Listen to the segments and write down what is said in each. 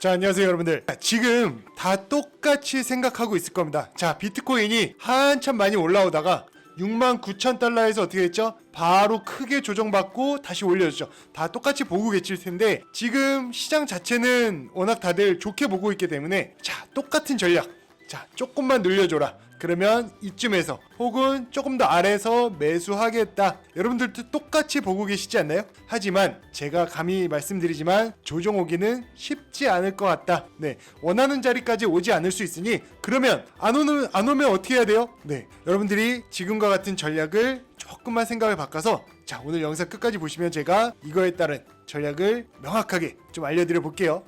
자, 안녕하세요, 여러분들. 자, 지금 다 똑같이 생각하고 있을 겁니다. 자, 비트코인이 한참 많이 올라오다가 6만 9천 달러에서 어떻게 됐죠? 바로 크게 조정받고 다시 올려졌죠. 다 똑같이 보고 계실 텐데 지금 시장 자체는 워낙 다들 좋게 보고 있기 때문에 자, 똑같은 전략. 자, 조금만 늘려줘라. 그러면 이쯤에서 혹은 조금 더 아래에서 매수하겠다. 여러분들도 똑같이 보고 계시지 않나요? 하지만 제가 감히 말씀드리지만 조정 오기는 쉽지 않을 것 같다. 네, 원하는 자리까지 오지 않을 수 있으니 그러면 안 오면 안 오면 어떻게 해야 돼요? 네, 여러분들이 지금과 같은 전략을 조금만 생각을 바꿔서 자 오늘 영상 끝까지 보시면 제가 이거에 따른 전략을 명확하게 좀 알려드려 볼게요.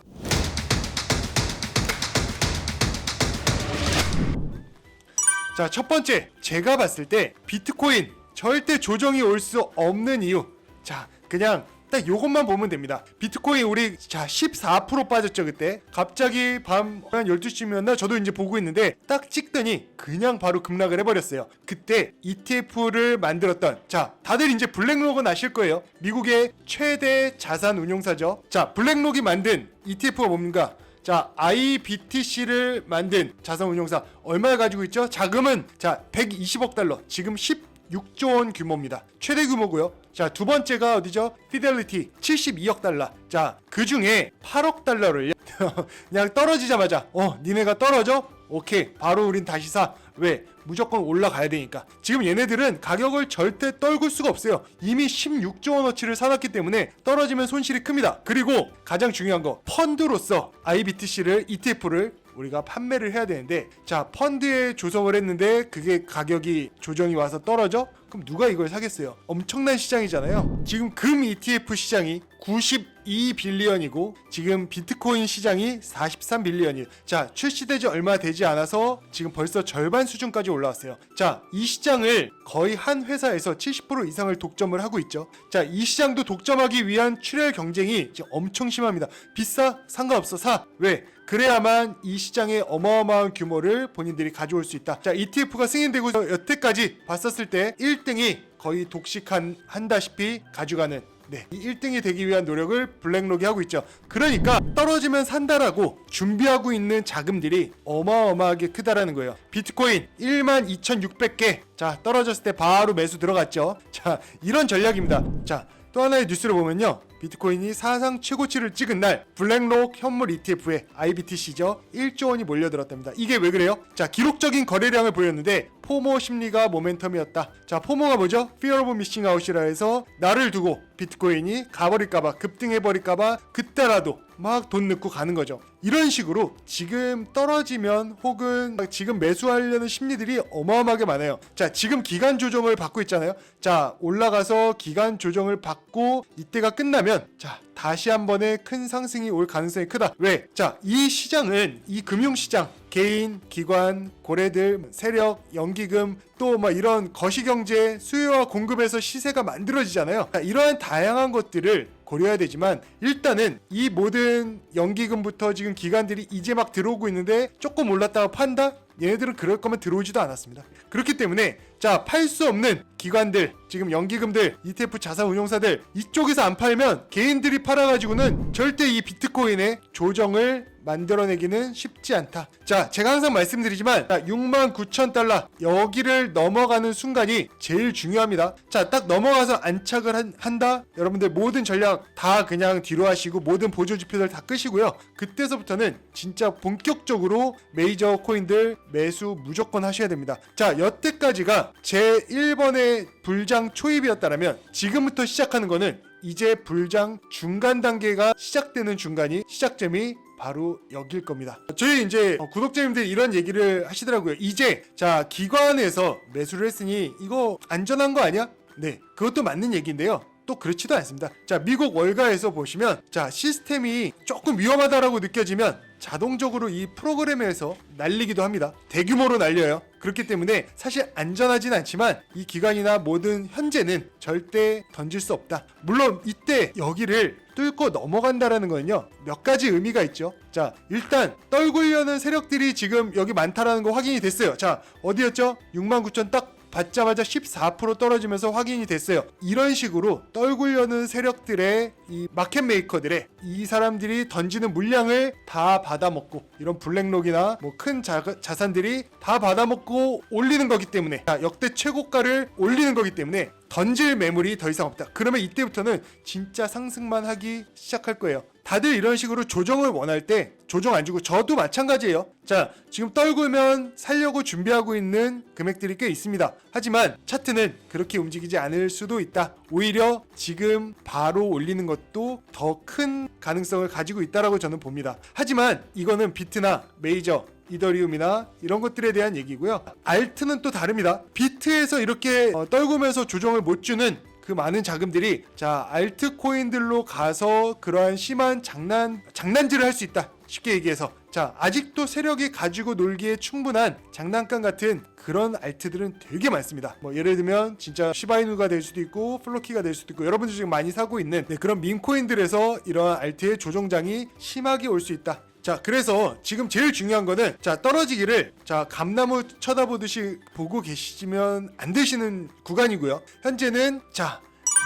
자, 첫 번째. 제가 봤을 때 비트코인 절대 조정이 올 수 없는 이유. 자, 그냥 딱 요것만 보면 됩니다. 비트코인 우리 자, 14% 빠졌죠, 그때. 갑자기 밤 한 12시면나 저도 이제 보고 있는데 딱 찍더니 그냥 바로 급락을 해 버렸어요. 그때 ETF를 만들었던 자, 다들 이제 블랙록은 아실 거예요. 미국의 최대 자산 운용사죠. 자, 블랙록이 만든 ETF가 뭡니까? 자, IBTC를 만든 자산운용사 얼마 가지고 있죠? 자금은 자 120억 달러, 지금 16조 원 규모입니다. 최대 규모고요. 자, 두 번째가 어디죠? 피델리티 72억 달러. 자, 그 중에 8억 달러를 그냥 떨어지자마자 어, 니네가 떨어져? 오케이, 바로 우린 다시 사. 왜? 무조건 올라가야 되니까. 지금 얘네들은 가격을 절대 떨굴 수가 없어요. 이미 16조 원어치를 사놨기 때문에 떨어지면 손실이 큽니다. 그리고 가장 중요한 거 펀드로서 IBTC를 ETF를 우리가 판매를 해야 되는데 자 펀드에 조성을 했는데 그게 가격이 조정이 와서 떨어져? 그럼 누가 이걸 사겠어요? 엄청난 시장이잖아요. 지금 금 ETF 시장이 92빌리언이고 지금 비트코인 시장이 43빌리언이에요. 자 출시되지 얼마 되지 않아서 지금 벌써 절반 수준까지 올라왔어요. 자 이 시장을 거의 한 회사에서 70% 이상을 독점을 하고 있죠. 자 이 시장도 독점하기 위한 출혈 경쟁이 엄청 심합니다. 비싸? 상관없어 사. 왜? 그래야만 이 시장의 어마어마한 규모를 본인들이 가져올 수 있다. 자, ETF가 승인되고 여태까지 봤었을 때 1등이 거의 독식한 한다시피 가져가는 네, 이 1등이 되기 위한 노력을 블랙록이 하고 있죠. 그러니까 떨어지면 산다라고 준비하고 있는 자금들이 어마어마하게 크다라는 거예요. 비트코인 12,600개. 자, 떨어졌을 때 바로 매수 들어갔죠. 자, 이런 전략입니다. 자, 또 하나의 뉴스를 보면요. 비트코인이 사상 최고치를 찍은 날 블랙록 현물 ETF에 IBTC죠 1조 원이 몰려들었답니다. 이게 왜 그래요? 자 기록적인 거래량을 보였는데 포모 심리가 모멘텀이었다. 자 포모가 뭐죠? Fear of Missing Out이라 해서 나를 두고 비트코인이 가버릴까봐 급등해버릴까봐 그때라도 막 돈 넣고 가는 거죠. 이런 식으로 지금 떨어지면 혹은 지금 매수하려는 심리들이 어마어마하게 많아요. 자, 지금 기간 조정을 받고 있잖아요. 자, 올라가서 기간 조정을 받고 이때가 끝나면 자, 다시 한 번의 큰 상승이 올 가능성이 크다. 왜? 자, 이 시장은 이 금융 시장 개인, 기관, 고래들, 세력, 연기금 또뭐 이런 거시경제 수요와 공급에서 시세가 만들어지잖아요. 자, 이러한 다양한 것들을 고려해야 되지만 일단은 이 모든 연기금부터 지금 기관들이 이제 막 들어오고 있는데 조금 올랐다가 판다? 얘네들은 그럴 거면 들어오지도 않았습니다. 그렇기 때문에 자 팔 수 없는 기관들 지금 연기금들 ETF 자산 운용사들 이쪽에서 안 팔면 개인들이 팔아 가지고는 절대 이 비트코인의 조정을 만들어내기는 쉽지 않다. 자, 제가 항상 말씀드리지만 6만 9천 달러 여기를 넘어가는 순간이 제일 중요합니다. 자, 딱 넘어가서 안착을 한, 한다. 여러분들 모든 전략 다 그냥 뒤로 하시고 모든 보조 지표들 다 끄시고요. 그때서부터는 진짜 본격적으로 메이저 코인들 매수 무조건 하셔야 됩니다. 자, 여태까지가 제 1번의 불장 초입이었다면 지금부터 시작하는 거는 이제 불장 중간 단계가 시작되는 중간이 시작점이 바로 여길 겁니다. 저희 이제 어, 구독자님들 이런 얘기를 하시더라고요. 이제 자 기관에서 매수를 했으니 이거 안전한 거 아니야? 네, 그것도 맞는 얘기인데요. 또 그렇지도 않습니다. 자, 미국 월가에서 보시면 자, 시스템이 조금 위험하다라고 느껴지면 자동적으로 이 프로그램에서 날리기도 합니다. 대규모로 날려요. 그렇기 때문에 사실 안전하진 않지만 이 기관이나 모든 현재는 절대 던질 수 없다. 물론 이때 여기를 뚫고 넘어간다라는 거는요 몇 가지 의미가 있죠. 자 일단 떨구려는 세력들이 지금 여기 많다라는 거 확인이 됐어요. 자 어디였죠? 69,000 딱 받자마자 14% 떨어지면서 확인이 됐어요. 이런 식으로 떨굴려는 세력들의 이 마켓 메이커들의 이 사람들이 던지는 물량을 다 받아먹고 이런 블랙록이나 뭐 큰 자산들이 다 받아먹고 올리는 거기 때문에 자, 역대 최고가를 올리는 거기 때문에 던질 매물이 더 이상 없다. 그러면 이때부터는 진짜 상승만 하기 시작할 거예요. 다들 이런 식으로 조정을 원할 때 조정 안 주고 저도 마찬가지예요. 자, 지금 떨구면 살려고 준비하고 있는 금액들이 꽤 있습니다. 하지만 차트는 그렇게 움직이지 않을 수도 있다. 오히려 지금 바로 올리는 것도 더 큰 가능성을 가지고 있다라고 저는 봅니다. 하지만 이거는 비트나 메이저 이더리움이나 이런 것들에 대한 얘기고요. 알트는 또 다릅니다. 비트에서 이렇게 어, 떨구면서 조정을 못 주는 그 많은 자금들이 자 알트 코인들로 가서 그러한 심한 장난 장난질을 할 수 있다. 쉽게 얘기해서 자 아직도 세력이 가지고 놀기에 충분한 장난감 같은 그런 알트들은 되게 많습니다. 뭐 예를 들면 진짜 시바이누가 될 수도 있고 플로키가 될 수도 있고 여러분들 지금 많이 사고 있는 네, 그런 밈코인들에서 이러한 알트의 조정장이 심하게 올 수 있다. 자 그래서 지금 제일 중요한 거는 자 떨어지기를 자 감나무 쳐다보듯이 보고 계시면 안 되시는 구간이고요 현재는 자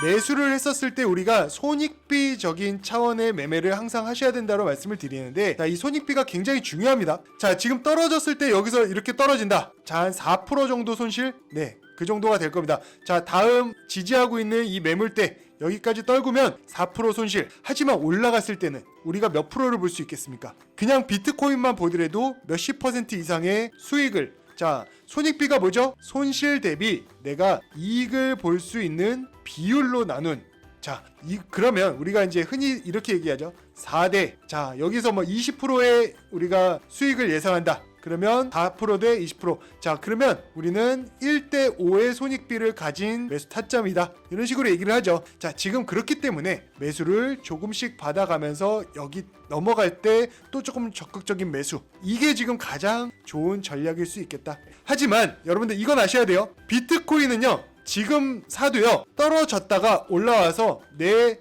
매수를 했었을 때 우리가 손익비적인 차원의 매매를 항상 하셔야 된다고 말씀을 드리는데 자, 이 손익비가 굉장히 중요합니다. 자, 지금 떨어졌을 때 여기서 이렇게 떨어진다. 자, 한 4% 정도 손실? 네. 그 정도가 될 겁니다. 자, 다음 지지하고 있는 이 매물대 여기까지 떨구면 4% 손실. 하지만 올라갔을 때는 우리가 몇 프로를 볼 수 있겠습니까? 그냥 비트코인만 보더라도 몇십 퍼센트 이상의 수익을 자, 손익비가 뭐죠? 손실 대비 내가 이익을 볼 수 있는 비율로 나눈 자, 이 그러면 우리가 이제 흔히 이렇게 얘기하죠. 4대. 자, 여기서 뭐 20%의 우리가 수익을 예상한다. 그러면 4%대 20%. 자, 그러면 우리는 1대 5의 손익비를 가진 매수 타점이다. 이런 식으로 얘기를 하죠. 자, 지금 그렇기 때문에 매수를 조금씩 받아가면서 여기 넘어갈 때 또 조금 적극적인 매수. 이게 지금 가장 좋은 전략일 수 있겠다. 하지만 여러분들 이건 아셔야 돼요. 비트코인은요. 지금 사도요. 떨어졌다가 올라와서 내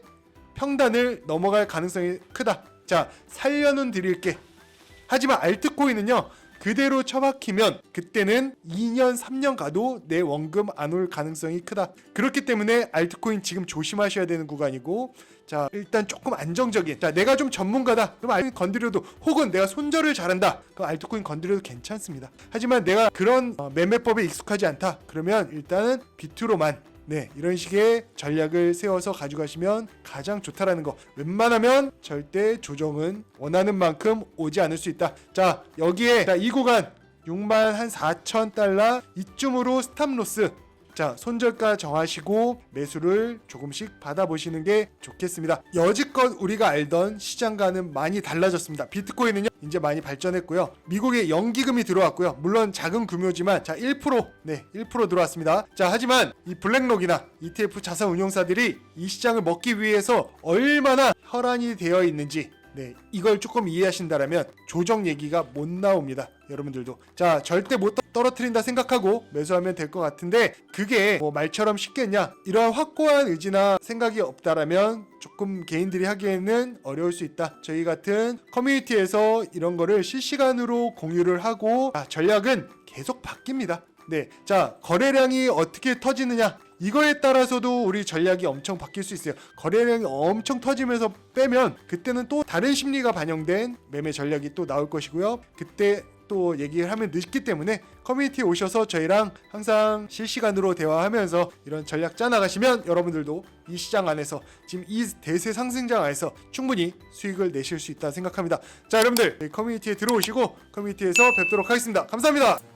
평단을 넘어갈 가능성이 크다. 자, 살려는 드릴게. 하지만 알트코인은요. 그대로 처박히면 그때는 2년 3년 가도 내 원금 안 올 가능성이 크다. 그렇기 때문에 알트코인 지금 조심하셔야 되는 구간이고 자 일단 조금 안정적인 자 내가 좀 전문가다 그럼 알트코인 건드려도 혹은 내가 손절을 잘한다 그럼 알트코인 건드려도 괜찮습니다. 하지만 내가 그런 어, 매매법에 익숙하지 않다 그러면 일단은 비트로만 네, 이런 식의 전략을 세워서 가져가시면 가장 좋다라는 거. 웬만하면 절대 조정은 원하는 만큼 오지 않을 수 있다. 자, 여기에 자, 이 구간 6만 한 4천 달러 이쯤으로 스탑 로스 자 손절가 정하시고 매수를 조금씩 받아보시는 게 좋겠습니다. 여지껏 우리가 알던 시장과는 많이 달라졌습니다. 비트코인은요 이제 많이 발전했고요. 미국에 연기금이 들어왔고요. 물론 작은 규모지만 자 1%, 네 1% 들어왔습니다. 자 하지만 이 블랙록이나 ETF 자산 운용사들이 이 시장을 먹기 위해서 얼마나 혈안이 되어 있는지 네, 이걸 조금 이해하신다라면 조정 얘기가 못 나옵니다. 여러분들도 자 절대 못 떨어뜨린다 생각하고 매수하면 될 것 같은데 그게 뭐 말처럼 쉽겠냐 이러한 확고한 의지나 생각이 없다라면 조금 개인들이 하기에는 어려울 수 있다 저희 같은 커뮤니티에서 이런 거를 실시간으로 공유를 하고 자, 전략은 계속 바뀝니다 네, 자 거래량이 어떻게 터지느냐 이거에 따라서도 우리 전략이 엄청 바뀔 수 있어요. 거래량이 엄청 터지면서 빼면 그때는 또 다른 심리가 반영된 매매 전략이 또 나올 것이고요. 그때 또 얘기를 하면 늦기 때문에 커뮤니티에 오셔서 저희랑 항상 실시간으로 대화하면서 이런 전략 짜 나가시면 여러분들도 이 시장 안에서 지금 이 대세 상승장 안에서 충분히 수익을 내실 수 있다 생각합니다. 자 여러분들 커뮤니티에 들어오시고 커뮤니티에서 뵙도록 하겠습니다. 감사합니다.